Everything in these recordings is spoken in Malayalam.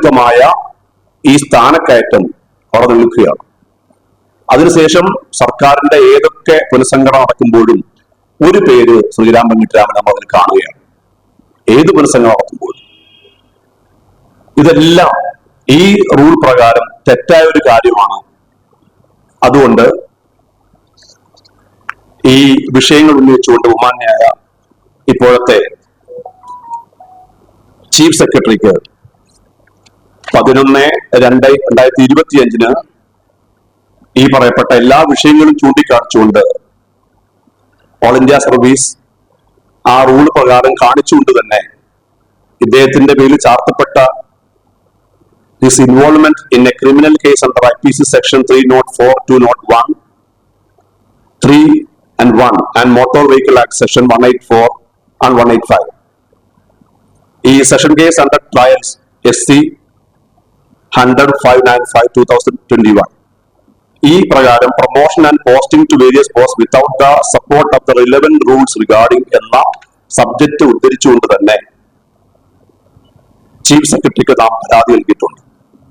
അവിഹിതമായ ഈ സ്ഥാനക്കയറ്റം അവിടെ നിൽക്കുകയാണ്. അതിനുശേഷം സർക്കാരിന്റെ ഏതൊക്കെ പുനഃസംഘടന നടക്കുമ്പോഴും ഒരു പേര് ശ്രീരാം വെങ്കിട്ടരാമൻ നമ്മൾ അതിൽ കാണുകയാണ്. ഏത് പുനഃസംഘടന നടക്കുമ്പോഴും. ഇതെല്ലാം ഈ റൂൾ പ്രകാരം തെറ്റായ ഒരു കാര്യമാണ്. അതുകൊണ്ട് ഈ വിഷയങ്ങൾ ഉന്നയിച്ചുകൊണ്ട് ബഹുമാന്യായ ഇപ്പോഴത്തെ ചീഫ് സെക്രട്ടറിക്ക് പതിനൊന്ന് രണ്ട് രണ്ടായിരത്തി ഇരുപത്തിയഞ്ചിന് ഈ പറയപ്പെട്ട എല്ലാ വിഷയങ്ങളും ചൂണ്ടിക്കാണിച്ചുകൊണ്ട് ഓൾ ഇന്ത്യ സർവീസ് ആ റൂൾ പ്രകാരം കാണിച്ചുകൊണ്ട് തന്നെ ഇദ്ദേഹത്തിന്റെ പേരിൽ ചാർത്തപ്പെട്ട his involvement in a criminal case under I P C section three not four two not one three and one and motor vehicle act section one eight four and one eight five ഈ session case under trials S C hundred five nine five two thousand twenty one ഈ പ്രകാരം promotion and posting to various post without the support of the relevant rules regarding എന്ന സബ്ജക്ട് ഉദ്ധരിച്ചുകൊണ്ട് തന്നെ ചീഫ് സെക്രട്ടറിക്ക് നാം പരാതി നൽകിയിട്ടുണ്ട്.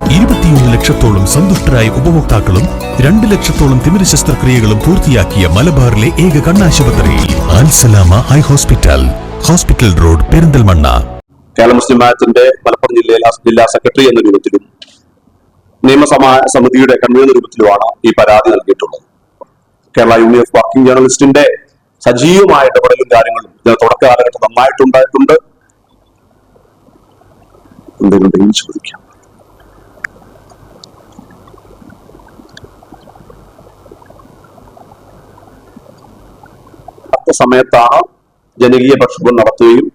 ഇരുപത്തിയൊന്ന് ലക്ഷത്തോളം സന്തുഷ്ടരായ ഉപഭോക്താക്കളും രണ്ട് ലക്ഷത്തോളം തിമിര ശസ്ത്രക്രിയകളും പൂർത്തിയാക്കിയ മലബാറിലെ ഏക കണ്ണാശുപത്രി Alsalama high hospital hospital road Perinthalmanna. Kerala Muslim മായത്തിന്റെ Malappuram ജില്ലയിലെ ജില്ലാ സെക്രട്ടറി എന്ന രൂപത്തിലും നിയമസഭാ സമിതിയുടെ കൺവീനർ രൂപത്തിലുമാണ് ഈ പരാതി നൽകിയിട്ടുള്ളത്. കേരള യൂണിയൻ ഓഫ് വർക്കിംഗ് ജേർണലിസ്റ്റിന്റെ സജീവമായ ഇടപെടലും കാര്യങ്ങളും ഇതിന് തുടക്ക കാലഘട്ടം നന്നായിട്ടുണ്ടായിട്ടുണ്ട്. എന്തെങ്കിലും ചോദിക്കാം. സമയത്താണ് ജനകീയ പ്രക്ഷോഭം നടത്തുകയും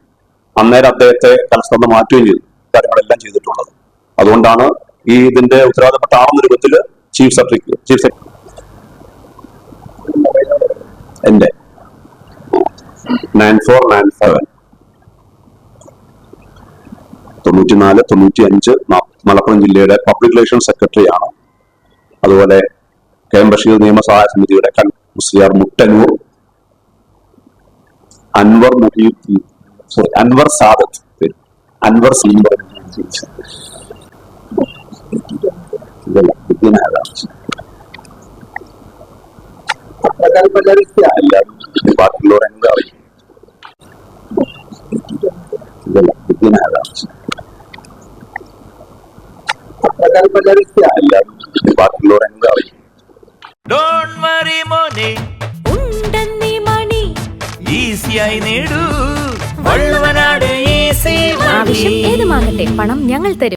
അന്നേരം അദ്ദേഹത്തെ തലസ്ഥാനം മാറ്റുകയും ചെയ്തു. കാര്യങ്ങളെല്ലാം ചെയ്തിട്ടുള്ളത്. അതുകൊണ്ടാണ് ഈ ഇതിന്റെ ഉത്തരവാദപ്പെട്ട ആണെന്ന രൂപത്തിൽ ചീഫ് സെക്രട്ടറി ചീഫ് സെക്രട്ടറി എന്റെ. നയൻ ഫോർ നയൻ സെവൻ തൊണ്ണൂറ്റിനാല് തൊണ്ണൂറ്റി അഞ്ച് മലപ്പുറം ജില്ലയുടെ പബ്ലിക് റിലേഷൻ സെക്രട്ടറിയാണ് അതുപോലെ കെ എം ബഷീർ നിയമസഹായ സമിതിയുടെ മുസ്ലിയാർ മുട്ടന്നൂർ. അൻവർ മുഹീദ്ദീൻ സോറി അൻവർ സാദത്ത്. പേര്. la Argentina la വറി മോനെ ഉണ്ടെന്നീ മണി. ഈസിയായി നേടൂ. വള്ളുവനാട് ഈസി ആവശ്യം ഏതുമാകട്ടെ പണം ഞങ്ങൾ തരും.